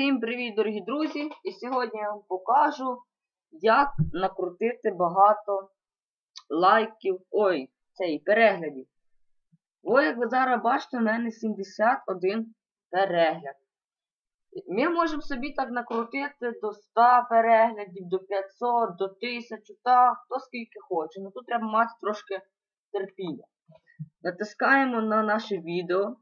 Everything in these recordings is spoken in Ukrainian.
Всім привіт, дорогі друзі! І сьогодні я вам покажу, як накрутити багато лайків, ой, цей, переглядів. Ось, як ви зараз бачите, у мене 71 перегляд. Ми можемо собі так накрутити до 100 переглядів, до 500, до 1000, та хто скільки хоче. Ну тут треба мати трошки терпіння. Натискаємо на наше відео.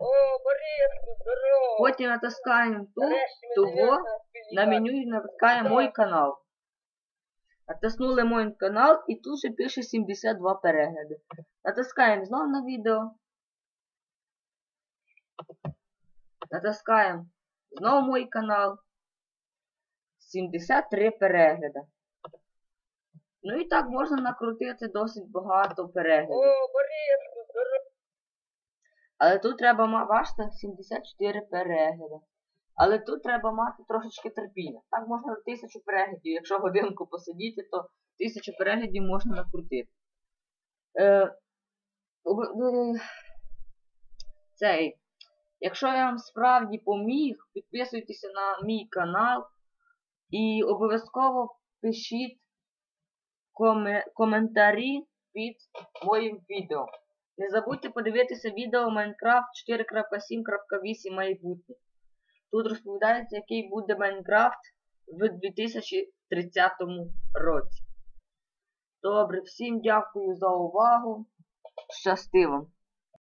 О, Бориску, здорово! Потім натискаємо тут, того, на меню і натискаємо мой канал. Натиснули мой канал і тут же пише 72 перегляди. Натискаємо знову на відео. Натискаємо знову мой канал. 73 перегляди. Ну і так можна накрутити досить багато переглядів. О, Бориску, здорово! Але тут треба бачите, 74 перегляди. Але тут треба мати трошечки терпіння. Так можна тисячу переглядів. Якщо годинку посидіти, то тисячу переглядів можна накрутити. Е, цей. Якщо я вам справді поміг, підписуйтеся на мій канал і обов'язково пишіть коме- коментарі під моїм відео. Не забудьте подивитися відео Minecraft 4.7.8 майбутнє. Тут розповідається, який буде Майнкрафт в 2030 році. Добре, всім дякую за увагу. Щасти вам!